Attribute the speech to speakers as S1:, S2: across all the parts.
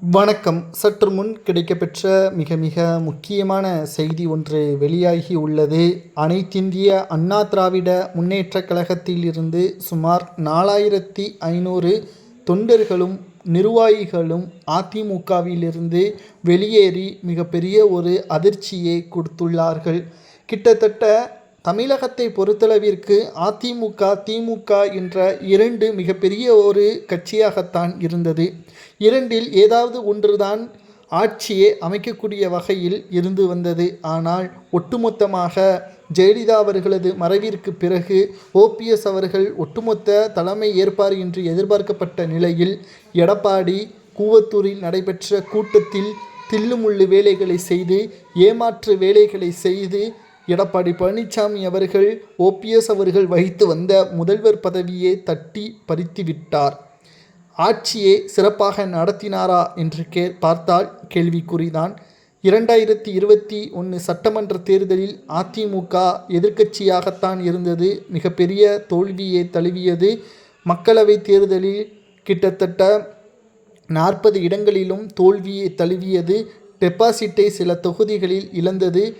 S1: வணக்கம். சற்று முன் கிடைக்கப்பெற்ற மிக மிக முக்கியமான செய்தி ஒன்று வெளியாகி உள்ளது. அனைத்திந்திய அண்ணா திராவிட முன்னேற்றக் கழகத்திலிருந்து சுமார் நாலாயிரத்தி ஐநூறு தொண்டர்களும் நிர்வாகிகளும் அதிமுகவிலிருந்து வெளியேறி மிகப்பெரிய ஒரு அதிர்ச்சியை கொடுத்துள்ளார்கள். கிட்டத்தட்ட தமிழகத்தை பொறுத்தளவிற்கு அதிமுக திமுக என்ற இரண்டு மிகப்பெரிய ஒரு கட்சியாகத்தான் இருந்தது. இரண்டில் ஏதாவது ஒன்றுதான் ஆட்சியை அமைக்கக்கூடிய வகையில் இருந்து வந்தது. ஆனால் ஒட்டுமொத்தமாக ஜெயலலிதா அவர்களது மறைவிற்கு பிறகு ஓபிஎஸ் அவர்கள் ஒட்டுமொத்த தலைமை ஏற்பார் என்று எதிர்பார்க்கப்பட்ட நிலையில் எடப்பாடி கூவத்தூரில் நடைபெற்ற கூட்டத்தில் தில்லுமுள்ளு வேலைகளை செய்து ஏமாற்று வேலைகளை செய்து எடப்பாடி பழனிசாமி அவர்கள் ஓபிஎஸ் அவர்கள் வகித்து வந்த முதல்வர் பதவியை தட்டி பறித்து விட்டார். ஆட்சியை சிறப்பாக நடத்தினாரா என்று கே பார்த்தால் கேள்விக்குறிதான். இரண்டாயிரத்தி இருபத்தி ஒன்று சட்டமன்ற தேர்தலில் அதிமுக எதிர்க்கட்சியாகத்தான் இருந்தது. மிகப்பெரிய தோல்வியை தழுவியது. மக்களவை தேர்தலில் கிட்டத்தட்ட நாற்பது இடங்களிலும் தோல்வியை தழுவியது. டெபாசிட்டை சில தொகுதிகளில் இழந்தது.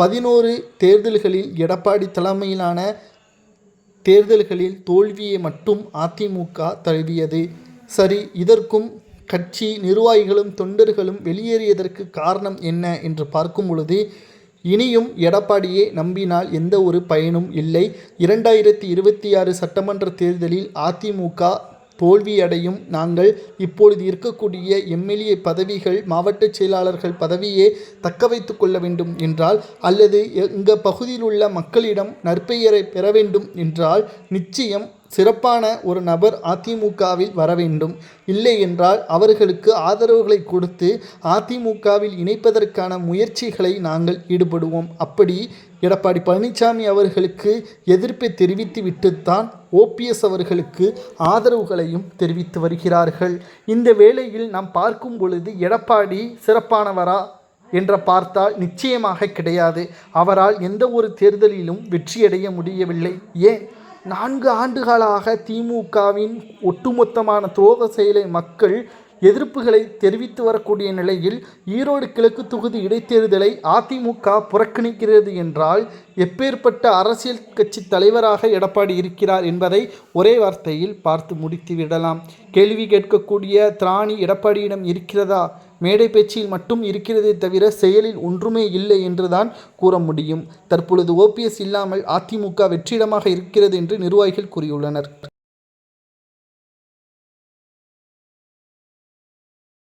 S1: பதினோரு தேர்தல்களில் எடப்பாடி தலைமையிலான தேர்தல்களில் தோல்வியை மட்டும் அதிமுக தழுவியது. சரி இதற்கும் கட்சி நிர்வாகிகளும் தொண்டர்களும் வெளியேறியதற்கு காரணம் என்ன என்று பார்க்கும் பொழுது இனியும் எடப்பாடியை நம்பினால் எந்த ஒரு பயனும் இல்லை. இரண்டாயிரத்தி இருபத்தி ஆறு சட்டமன்ற தேர்தலில் அதிமுக தோல்வியடையும். நாங்கள் இப்பொழுது இருக்கக்கூடிய எம்எல்ஏ பதவிகள் மாவட்ட செயலாளர்கள் பதவியே தக்க வைத்து கொள்ள வேண்டும் என்றால் அல்லது எங்கள் பகுதியில் உள்ள மக்களிடம் நற்பெயரை பெற வேண்டும் என்றால் நிச்சயம் சிறப்பான ஒரு நபர் அதிமுகவில் வர வேண்டும். இல்லை என்றால் அவர்களுக்கு ஆதரவுகளை கொடுத்து அதிமுகவில் இணைப்பதற்கான முயற்சிகளை நாங்கள் ஈடுபடுவோம். அப்படி எடப்பாடி பழனிசாமி அவர்களுக்கு எதிர்ப்பை தெரிவித்து விட்டுத்தான் ஓபிஎஸ் அவர்களுக்கு ஆதரவுகளையும் தெரிவித்து வருகிறார்கள். இந்த வேளையில் நாம் பார்க்கும் பொழுது எடப்பாடி சிறப்பானவரா என்ற பார்த்தால் நிச்சயமாக கிடையாது. அவரால் எந்த ஒரு தேர்தலிலும் வெற்றியடைய முடியவில்லை. ஏன்? நான்கு ஆண்டுகளாக திமுகவின் ஒட்டுமொத்தமான துரோக செயலை மக்கள் எதிர்ப்புகளை தெரிவித்து வரக்கூடிய நிலையில் ஈரோடு கிழக்கு தொகுதி இடைத்தேர்தலை அதிமுக புறக்கணிக்கிறது என்றால் எப்பேற்பட்ட அரசியல் கட்சி தலைவராக எடப்பாடி இருக்கிறார் என்பதை ஒரே வார்த்தையில் பார்த்து முடித்து விடலாம் கேள்வி கேட்கக்கூடிய திராணி எடப்பாடியிடம் இருக்கிறதா? மேடை பேச்சில் மட்டும் இருக்கிறதே தவிர செயலில் ஒன்றுமே இல்லை என்றுதான் கூற முடியும். தற்பொழுது ஓபிஎஸ் இல்லாமல் அதிமுக வெற்றிடமாக இருக்கிறது என்று நிர்வாகிகள் கூறியுள்ளனர்.